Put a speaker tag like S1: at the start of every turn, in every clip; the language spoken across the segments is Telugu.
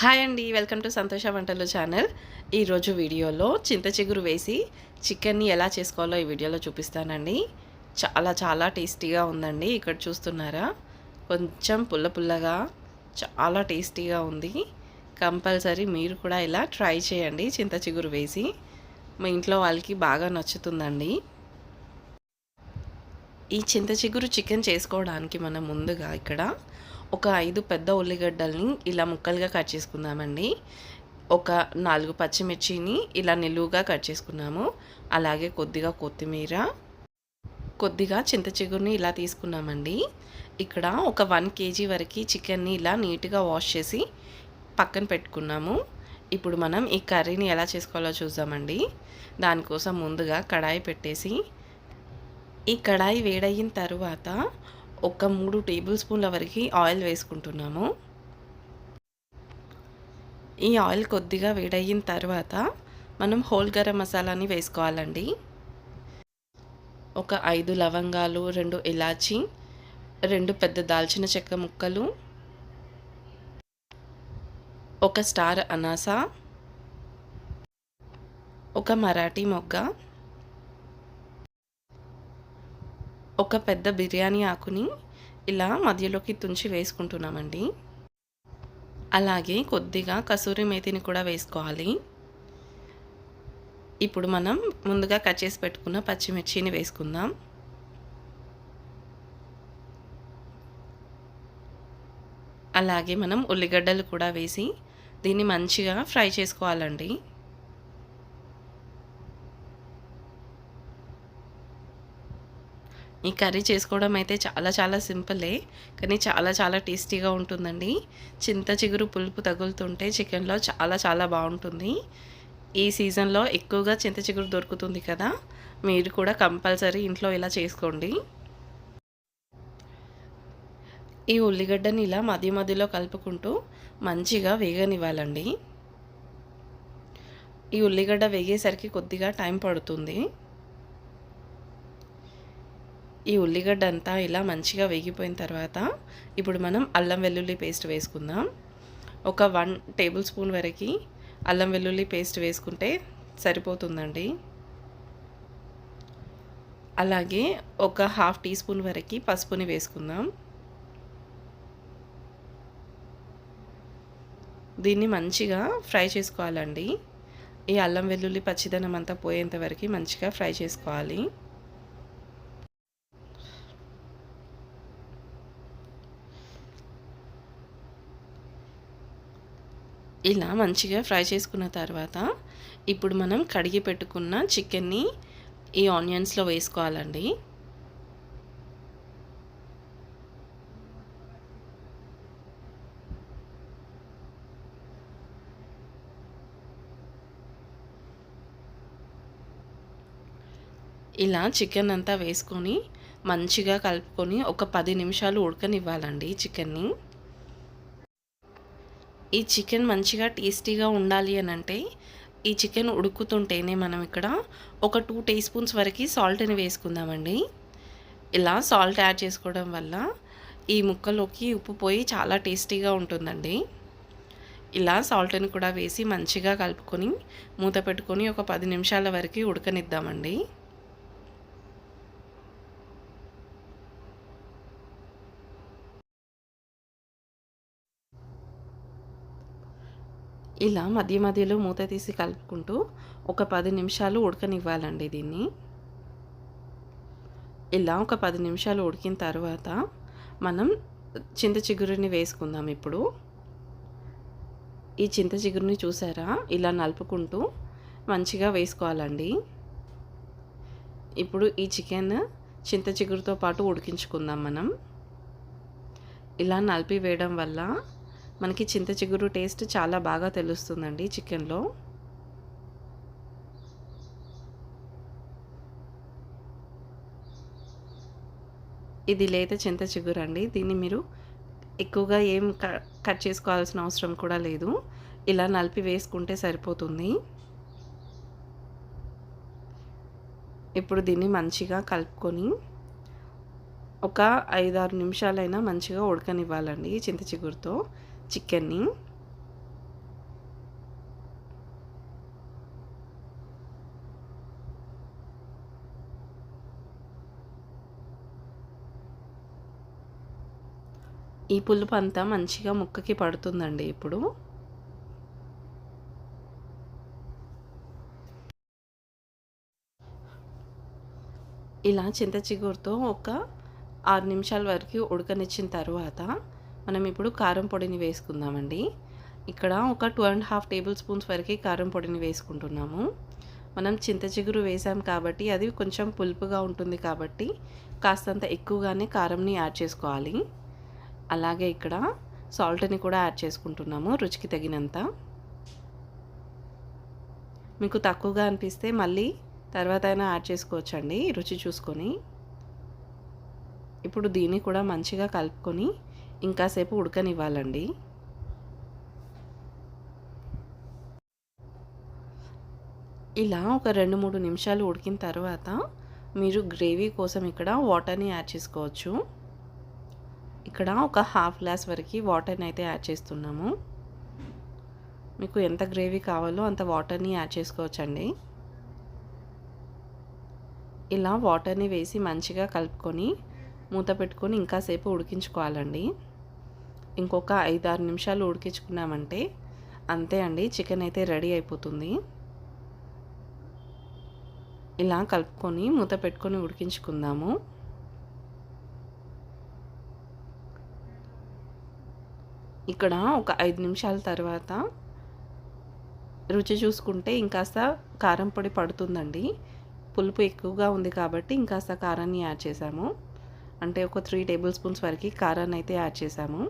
S1: హాయ్ అండి వెల్కమ్ టు సంతోష వంటలు ఛానల్. ఈరోజు వీడియోలో చింత చిగురు వేసి చికెన్ని ఎలా చేసుకోవాలో ఈ వీడియోలో చూపిస్తానండి. చాలా చాలా టేస్టీగా ఉందండి ఇక్కడ చూస్తున్నారా? కొంచెం పుల్ల పుల్లగా చాలా టేస్టీగా ఉంది. కంపల్సరీ మీరు కూడా ఇలా ట్రై చేయండి చింత చిగురు వేసి. మా ఇంట్లో వాళ్ళకి బాగా నచ్చుతుందండి. ఈ చింత చిగురు చికెన్ చేసుకోవడానికి మనం ముందుగా ఇక్కడ ఒక ఐదు పెద్ద ఉల్లిగడ్డల్ని ఇలా ముక్కలుగా కట్ చేసుకుందామండి. ఒక నాలుగు పచ్చిమిర్చిని ఇలా నిలువుగా కట్ చేసుకున్నాము. అలాగే కొద్దిగా కొత్తిమీర కొద్దిగా చింత చిగురుని ఇలా తీసుకున్నామండి. ఇక్కడ ఒక వన్ కేజీ వరకు చికెన్ని ఇలా నీట్గా వాష్ చేసి పక్కన పెట్టుకున్నాము. ఇప్పుడు మనం ఈ కర్రీని ఎలా చేసుకోవాలో చూద్దామండి. దానికోసం ముందుగా కడాయి పెట్టేసి ఈ కడాయి వేడయిన తర్వాత ఒక మూడు టేబుల్ స్పూన్ల వరకు ఆయిల్ వేసుకుంటున్నాము. ఈ ఆయిల్ కొద్దిగా వేడయిన తర్వాత మనం హోల్ గరం మసాలాని వేసుకోవాలండి. ఒక ఐదు లవంగాలు రెండు ఇలాచి రెండు పెద్ద దాల్చిన చెక్క ముక్కలు ఒక స్టార్ అనాస ఒక మరాఠీ మొగ్గ ఒక పెద్ద బిర్యానీ ఆకుని ఇలా మధ్యలోకి తుంచి వేసుకుంటున్నామండి. అలాగే కొద్దిగా కసూరి మేతిని కూడా వేసుకోవాలి. ఇప్పుడు మనం ముందుగా కట్ చేసి పెట్టుకున్న పచ్చిమిర్చిని వేసుకుందాం. అలాగే మనం ఉల్లిగడ్డలు కూడా వేసి దీన్ని మంచిగా ఫ్రై చేసుకోవాలండి. ఈ కర్రీ చేసుకోవడం అయితే చాలా చాలా సింపులే కానీ చాలా చాలా టేస్టీగా ఉంటుందండి. చింత చిగురు పులుపు తగులుతుంటే చికెన్లో చాలా చాలా బాగుంటుంది. ఈ సీజన్లో ఎక్కువగా చింత చిగురు దొరుకుతుంది కదా మీరు కూడా కంపల్సరీ ఇంట్లో ఇలా చేసుకోండి. ఈ ఉల్లిగడ్డని ఇలా మధ్య మధ్యలో కలుపుకుంటూ మంచిగా వేగనివ్వాలండి. ఈ ఉల్లిగడ్డ వేగేసరికి కొద్దిగా టైం పడుతుంది. ఈ ఉల్లిగడ్డ అంతా ఇలా మంచిగా వేగిపోయిన తర్వాత ఇప్పుడు మనం అల్లం వెల్లుల్లి పేస్ట్ వేసుకుందాం. ఒక వన్ టేబుల్ స్పూన్ వరకు అల్లం వెల్లుల్లి పేస్ట్ వేసుకుంటే సరిపోతుందండి. అలాగే ఒక హాఫ్ టీ స్పూన్ వరకు పసుపుని వేసుకుందాం. దీన్ని మంచిగా ఫ్రై చేసుకోవాలండి. ఈ అల్లం వెల్లుల్లి పచ్చిదనం అంతా పోయేంత వరకు మంచిగా ఫ్రై చేసుకోవాలి. ఇలా మంచిగా ఫ్రై చేసుకున్న తర్వాత ఇప్పుడు మనం కడిగి పెట్టుకున్న చికెన్ని ఈ ఆనియన్స్లో వేసుకోవాలండి. ఇలా చికెన్ అంతా వేసుకొని మంచిగా కలుపుకొని ఒక పది నిమిషాలు ఉడకనివ్వాలండి చికెన్ని. ఈ చికెన్ మంచిగా టేస్టీగా ఉండాలి అని అంటే ఈ చికెన్ ఉడుకుతుంటేనే మనం ఇక్కడ ఒక టూ టీ స్పూన్స్ వరకు సాల్ట్ని వేసుకుందామండి. ఇలా సాల్ట్ యాడ్ చేసుకోవడం వల్ల ఈ ముక్కలోకి ఉప్పు పోయి చాలా టేస్టీగా ఉంటుందండి. ఇలా సాల్ట్ని కూడా వేసి మంచిగా కలుపుకొని మూత పెట్టుకొని ఒక పది నిమిషాల వరకు ఉడకనిద్దామండి. ఇలా మధ్య మధ్యలో మూత తీసి కలుపుకుంటూ ఒక పది నిమిషాలు ఉడకనివ్వాలండి దీన్ని. ఇలా ఒక పది నిమిషాలు ఉడికిన తర్వాత మనం చింత చిగురుని వేసుకుందాం ఇప్పుడు. ఈ చింత చిగురుని చూసారా? ఇలా నలుపుకుంటూ మంచిగా వేసుకోవాలండి. ఇప్పుడు ఈ చికెన్ చింత చిగురుతో పాటు ఉడికించుకుందాం మనం. ఇలా నలిపి వేయడం వల్ల మనకి చింత చిగురు టేస్ట్ చాలా బాగా తెలుస్తుందండి చికెన్లో. ఇది లేత చింత చిగురు అండి. దీన్ని మీరు ఎక్కువగా ఏం కట్ చేసుకోవాల్సిన అవసరం కూడా లేదు. ఇలా నలిపి వేసుకుంటే సరిపోతుంది. ఇప్పుడు దీన్ని మంచిగా కలుపుకొని ఒక ఐదారు నిమిషాలైనా మంచిగా ఉడకనివ్వాలండి చింత చిగురుతో. చికెన్ని. ఈ పులుపు అంతా మంచిగా ముక్కకి పడుతుందండి ఇప్పుడు. ఇలా చింత చిగురుతో ఒక ఆరు నిమిషాల వరకు ఉడకనిచ్చిన తర్వాత మనం ఇప్పుడు కారం పొడిని వేసుకుందామండి. ఇక్కడ ఒక two and half tablespoons వరకు కారం పొడిని వేసుకుంటున్నాము. మనం చింత చిగురు వేసాం కాబట్టి అది కొంచెం పులుపుగా ఉంటుంది కాబట్టి కాస్తంత ఎక్కువగానే కారంని యాడ్ చేసుకోవాలి. అలాగే ఇక్కడ సాల్ట్ని కూడా యాడ్ చేసుకుంటున్నాము రుచికి తగినంత. మీకు తక్కువగా అనిపిస్తే మళ్ళీ తర్వాత అయినా యాడ్ చేసుకోవచ్చండి రుచి చూసుకొని. ఇప్పుడు దీన్ని కూడా మంచిగా కలుపుకొని ఇంకాసేపు ఉడకనివ్వాలండి. ఇలా ఒక రెండు మూడు నిమిషాలు ఉడికిన తర్వాత మీరు గ్రేవీ కోసం ఇక్కడ వాటర్ని యాడ్ చేసుకోవచ్చు. ఇక్కడ ఒక హాఫ్ గ్లాస్ వరకు వాటర్ని అయితే యాడ్ చేస్తున్నాము. మీకు ఎంత గ్రేవీ కావాలో అంత వాటర్ని యాడ్ చేసుకోవచ్చండి. ఇలా వాటర్ని వేసి మంచిగా కలుపుకొని మూత పెట్టుకొని ఇంకాసేపు ఉడికించుకోవాలండి. ఇంకొక ఐదారు నిమిషాలు ఉడికించుకున్నామంటే అంతే అండి చికెన్ అయితే రెడీ అయిపోతుంది. ఇలా కలుపుకొని మూత పెట్టుకొని ఉడికించుకుందాము. ఇక్కడ ఒక ఐదు నిమిషాల తర్వాత రుచి చూసుకుంటే ఇంకాస్త కారం పొడి పడుతుందండి. పులుపు ఎక్కువగా ఉంది కాబట్టి ఇంకాస్త కారాన్ని యాడ్ చేసాము అంటే ఒక త్రీ టేబుల్ స్పూన్స్ వరకు కారాన్ని అయితే యాడ్ చేసాము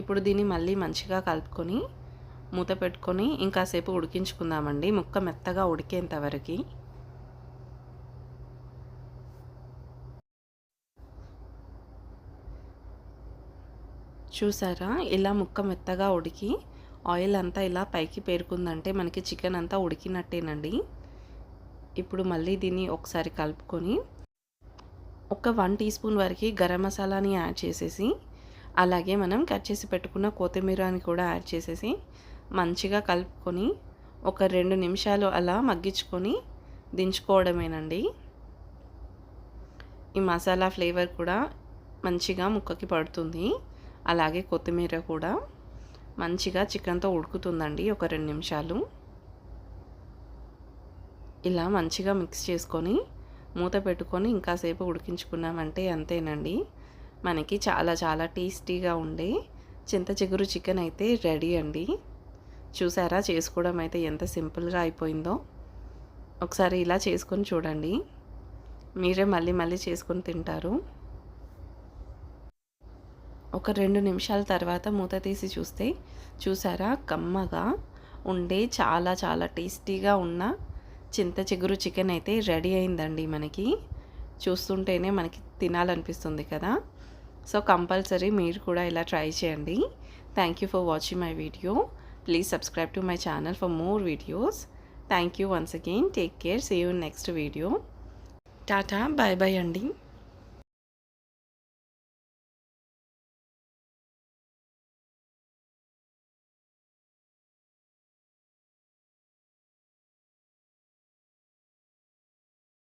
S1: ఇప్పుడు దీన్ని మళ్ళీ మంచిగా కలుపుకొని మూత పెట్టుకొని ఇంకాసేపు ఉడికించుకుందామండి. ముక్క మెత్తగా ఉడికేంత వరకు. చూసారా? ఇలా ముక్క మెత్తగా ఉడికి ఆయిల్ అంతా ఇలా పైకి పేరుకుందంటే మనకి చికెన్ అంతా ఉడికినట్టేనండి. ఇప్పుడు మళ్ళీ దీన్ని ఒకసారి కలుపుకొని ఒక వన్ టీ స్పూన్ వరకు గరం మసాలాని యాడ్ చేసేసి అలాగే మనం కట్ చేసి పెట్టుకున్న కొత్తిమీరని కూడా యాడ్ చేసేసి మంచిగా కలుపుకొని ఒక రెండు నిమిషాలు అలా మగ్గించుకొని దించుకోవడమేనండి. ఈ మసాలా ఫ్లేవర్ కూడా మంచిగా ముక్కకి పడుతుంది. అలాగే కొత్తిమీర కూడా మంచిగా చికెన్తో ఉడుకుతుందండి ఒక రెండు నిమిషాలు. ఇలా మంచిగా మిక్స్ చేసుకొని మూత పెట్టుకొని ఇంకాసేపు ఉడికించుకున్నామంటే అంతేనండి. మనకి చాలా చాలా టేస్టీగా ఉండే చింత చిగురు చికెన్ అయితే రెడీ అండి. చూసారా? చేసుకోవడం అయితే ఎంత సింపుల్గా అయిపోయిందో. ఒకసారి ఇలా చేసుకొని చూడండి. మీరే మళ్ళీ మళ్ళీ చేసుకొని తింటారు. ఒక రెండు నిమిషాల తర్వాత మూత తీసి చూస్తే చూసారా? కమ్మగా ఉండే చాలా చాలా టేస్టీగా ఉన్న చింత చిగురు చికెన్ అయితే రెడీ అయిందండి మనకి. చూస్తుంటేనే మనకి తినాలనిపిస్తుంది కదా? సో కంపల్సరీ మీరు కూడా ఇలా ట్రై చేయండి. Thank you for watching my video please subscribe to my channel for more videos thank you once again take care see you next video Tata bye bye అండి